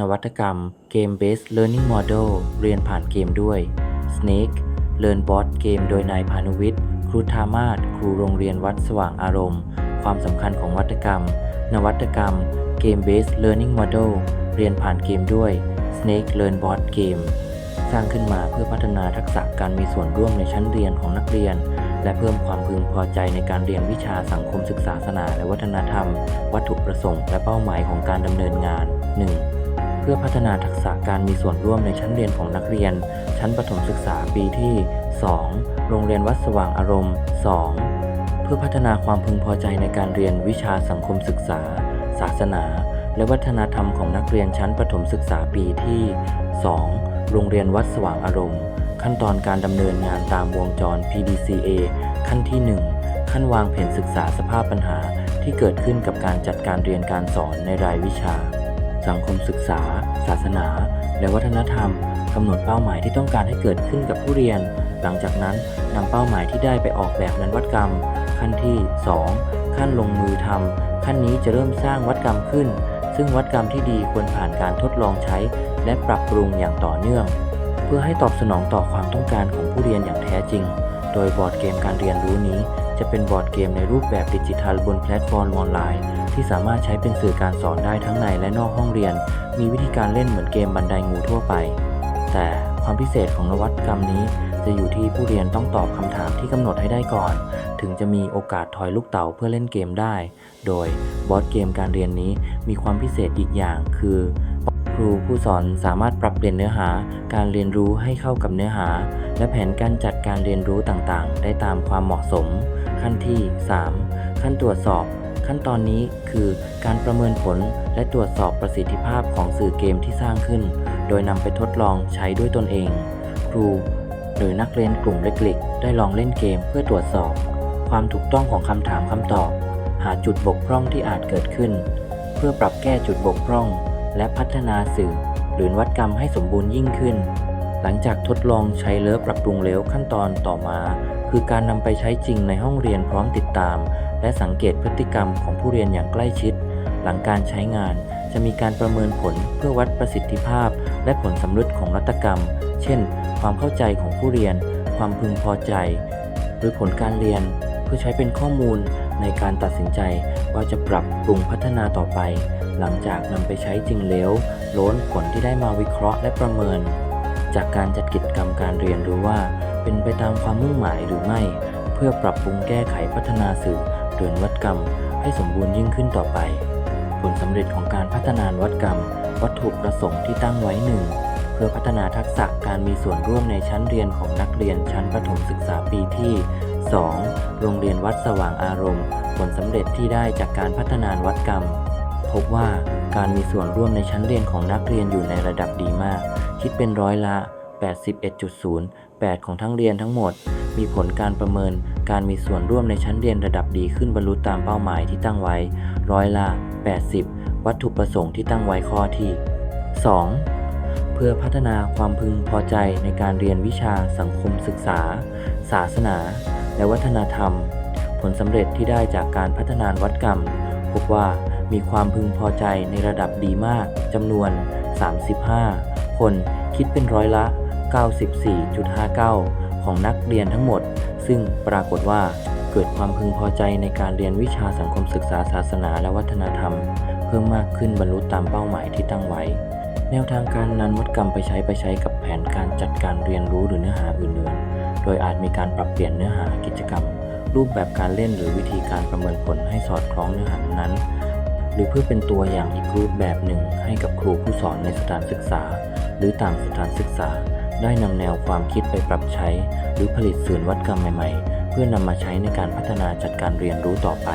นวัตกรรม Game Based Learning Model เรียนผ่านเกมด้วย Snake Learn Bot เกมโดยนายพานุวิทย์ ครูธามาศครูโรงเรียนวัดสว่างอารมณ์ ความสำคัญของวัตกรรม นวัตกรรม Game Based Learning Model เรียนผ่านเกมด้วย Snake Learn Bot เกมสร้างขึ้นมาเพื่อพัฒนาทักษะการมีส่วนร่วมในชั้นเรียนของนักเรียน และเพิ่มความพึงพอใจในการเรียนวิชาสังคมศึกษาศาสนาและวัฒนธรรม วัตถุประสงค์และเป้าหมายของการดำเนินงาน 1. เพื่อพัฒนาทักษะการมีส่วนร่วมในชั้นเรียนของนักเรียน ชั้นประถมศึกษาปีที่ 2 โรงเรียนวัดสว่างอารมณ์ 2. เพื่อพัฒนาความพึงพอใจในการเรียนวิชาสังคมศึกษา ศาสนา และวัฒนธรรมของนักเรียนชั้นประถมศึกษาปีที่ 2 โรงเรียนวัดสว่างอารมณ์ ขั้นตอนการดำเนินงานตามวงจร PDCA ขั้นที่ 1 ขั้นวางแผนศึกษาสภาพปัญหาที่เกิดขึ้นกับการจัดการเรียนการสอนในรายวิชา สังคมศึกษา ศาสนา และวัฒนธรรมกำหนดเป้าหมายที่ต้องการให้เกิดขึ้นกับผู้เรียน หลังจากนั้นนำเป้าหมายที่ได้ไปออกแบบนั้นวัดกรรม ขั้นที่ 2 ขั้นลงมือทำขั้นนี้จะเริ่มสร้างวัดกรรมขึ้น ซึ่งวัดกรรมที่ดีควรผ่านการทดลองใช้ และปรับปรุงอย่างต่อเนื่อง เพื่อให้ตอบสนองต่อความต้องการของผู้เรียนอย่างแท้จริง โดยบอร์ดเกมการเรียนรู้นี้ จะเป็นบอร์ดเกมในรูปแบบดิจิทัลบนแพลตฟอร์มออนไลน์ ที่สามารถใช้เป็นสื่อการสอนได้ทั้งในและนอกห้องเรียน มีวิธีการเล่นเหมือนเกมบันไดงูทั่วไป แต่ความพิเศษของนวัตกรรมนี้ จะอยู่ที่ผู้เรียนต้องตอบคำถามที่กำหนดให้ได้ก่อน ถึงจะมีโอกาสทอยลูกเต๋าเพื่อเล่นเกมได้ โดยบอร์ดเกมการเรียนนี้มีความพิเศษอีกอย่างคือครูผู้สอนสามารถปรับเปลี่ยนเนื้อหา การเรียนรู้ให้เข้ากับเนื้อหา และแผนการจัดการเรียนรู้ต่างๆ ได้ตามความเหมาะสม ขั้นที่ 3 ขั้นตรวจสอบ ขั้นตอนนี้คือการประเมินผลและตรวจสอบประสิทธิภาพของสื่อเกมที่สร้างขึ้น โดยนำไปทดลองใช้ด้วยตนเอง ครู หรือนักเรียนกลุ่มเล็กๆ ได้ลองเล่นเกมเพื่อตรวจสอบ ความถูกต้องของคำถามคำตอบ หาจุดบกพร่องที่อาจเกิดขึ้น เพื่อปรับแก้จุดบกพร่อง และพัฒนาสื่อ หรือวัดกรรมให้สมบูรณ์ยิ่งขึ้น หลังจากทดลองใช้เลิฟปรับปรุงแล้วขั้นตอนต่อมา คือการนำไปใช้จริงในห้องเรียนพร้อมติดตาม และสังเกตพฤติกรรมของผู้เรียนอย่างใกล้ชิด หลังการใช้งานจะมีการประเมินผลเพื่อวัดประสิทธิภาพ และผลสำเร็จของนวัตกรรม เช่น ความเข้าใจของผู้เรียน ความพึงพอใจ หรือผลการเรียน เพื่อใช้เป็นข้อมูลในการตัดสินใจว่าจะปรับปรุงพัฒนาต่อไป หลังจากนำไปใช้จริงแล้วล้นผลที่ได้มาวิเคราะห์และประเมิน จากการจัดกิจกรรมการเรียนรู้ว่า เป็นไปตามความมุ่งหมายหรือไม่ เพื่อปรับปรุงแก้ไขพัฒนาสื่อ หรือนวัตกรรมให้สมบูรณ์ยิ่งขึ้นต่อไป ผลสำเร็จของการพัฒนานวัตกรรม วัตถุประสงค์ที่ตั้งไว้หนึ่งเพื่อพัฒนาทักษะการมีส่วนร่วมในชั้นเรียนของนักเรียนชั้นประถมศึกษาปีที่ 2. โรงเรียนวัดสว่างอารมณ์ ผลสำเร็จที่ได้จากการพัฒนานวัตกรรม พบว่าการมีส่วนร่วมในชั้นเรียนของนักเรียนอยู่ในระดับดีมาก คิดเป็นร้อยละ 81.08 ของทั้งเรียนทั้งหมด มีผลการประเมิน การมีส่วนร่วมในชั้นเรียนระดับดีขึ้นบรรลุตามเป้าหมายที่ตั้งไว้ ร้อยละ 80 วัตถุประสงค์ที่ตั้งไว้ข้อที่ 2. เพื่อพัฒนาความพึงพอใจในการเรียนวิชาสังคมศึกษา ศาสนา และวัฒนธรรม ผลสำเร็จที่ได้จากการพัฒนานวัดกรรม พบว่ามีความพึงพอใจในระดับดีมากจำนวน 35 คนคิดเป็นร้อยละ 94.59 ของนักเรียนทั้งหมด ซึ่งปรากฏว่าเกิดความพึงพอใจในการเรียนวิชาสังคมศึกษาศาสนาและวัฒนธรรม เพิ่มมากขึ้นบรรลุตามเป้าหมายที่ตั้งไว้ แนวทางการนำวัดกรรมไปใช้ไปใช้กับแผนการจัดการเรียนรู้หรือเนื้อหาอื่นๆ โดยอาจมีการปรับเปลี่ยนเนื้อหากิจกรรม รูปแบบการเล่นหรือวิธีการประเมินผลให้สอดคล้องเนื้อหานั้น หรือเพื่อเป็นตัวอย่างอีกรูปแบบหนึ่งให้กับครูผู้สอนในสถานศึกษา หรือต่างสถานศึกษา ได้นำแนวความคิดไปปรับใช้ หรือผลิตสื่อวัดกรรมใหม่ ๆ เพื่อนำมาใช้ในการพัฒนาจัดการเรียนรู้ต่อไป